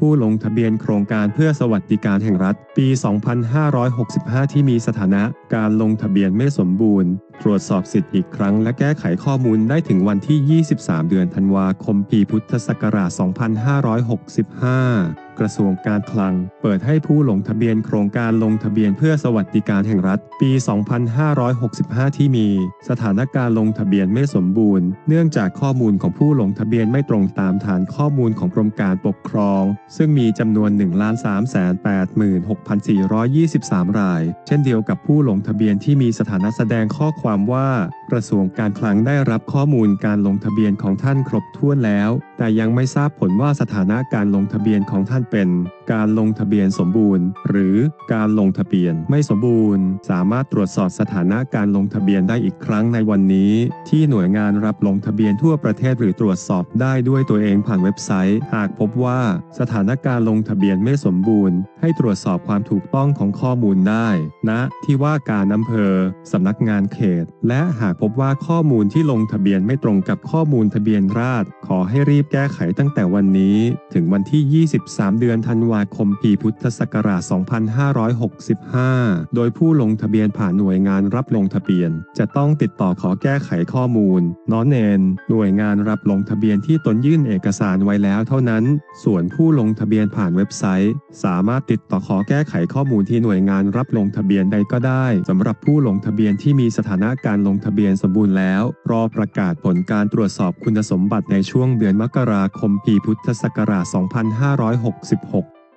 ผู้ลงทะเบียนโครงการเพื่อสวัสดิการแห่งรัฐปี 2565 ที่มีสถานะการลงทะเบียนไม่สมบูรณ์ ตรวจสอบสิทธิ์อีกครั้ง และแก้ไขข้อมูลได้ถึงวันที่ 23 เดือนธันวาคม ปีพุทธศักราช 2565 กระทรวงการคลัง เปิดให้ผู้ลงทะเบียนโครงการลงทะเบียนเพื่อสวัสดิการแห่งรัฐ ปี 2565 ที่มี สถานการลงทะเบียนไม่สมบูรณ์ เนื่องจากข้อมูลของผู้ลงทะเบียนไม่ตรงตามฐานข้อมูลของกรมการปกครอง ซึ่งมีจำนวน 1,386,423 ราย เช่นเดียวกับผู้ลงทะเบียนที่มีสถานะแสดงข้อความว่า กระทรวงการคลังได้รับข้อมูลการลงทะเบียนของท่านครบถ้วนแล้ว แต่ยังไม่ทราบผลว่าสถานะการลงทะเบียนของท่านเป็น การลงทะเบียนสมบูรณ์ หรือการลงทะเบียนไม่สมบูรณ์ สามารถตรวจสอบสถานะการลงทะเบียนได้อีกครั้งในวันนี้ ที่หน่วยงานรับลงทะเบียนทั่วประเทศหรือตรวจสอบได้ด้วยตัวเองผ่านเว็บไซต์ หากพบว่าสถานการลงทะเบียนไม่สมบูรณ์ ให้ตรวจสอบความถูกต้องของข้อมูลได้ณนะที่ว่าการอำเภอสำนักงานเขต และหากพบว่าข้อมูลที่ลงทะเบียนไม่ตรงกับข้อมูลทะเบียนราษฎรขอให้รีบแก้ไขตั้งแต่วันนี้ ถึงวันที่ 23 เดือนธันวาาคมปีพุทธศักราช 2565 โดยผู้ลงทะเบียนผ่านหน่วยงานรับลงทะเบียน จะต้องติดต่อขอแก้ไขข้อมูลน้อนเนนหน่วยงานรับลงทะเบียนที่ตนยื่นเอกสารไว้แล้วเท่านั้น ส่วนผู้ลงทะเบียนผ่านเว็บไซต์ สามารถติดต่อขอแก้ไขข้อมูลที่หน่วยงานรับลงทะเบียนใดก็ได้สำหรับผู้ลงทะเบียนที่มีสถานะการลงทะเบียนสมบูรณ์แล้ว รอประกาศผลการตรวจสอบคุณสมบัติในช่วงเดือนมกราคมปีพุทธศักราช 2566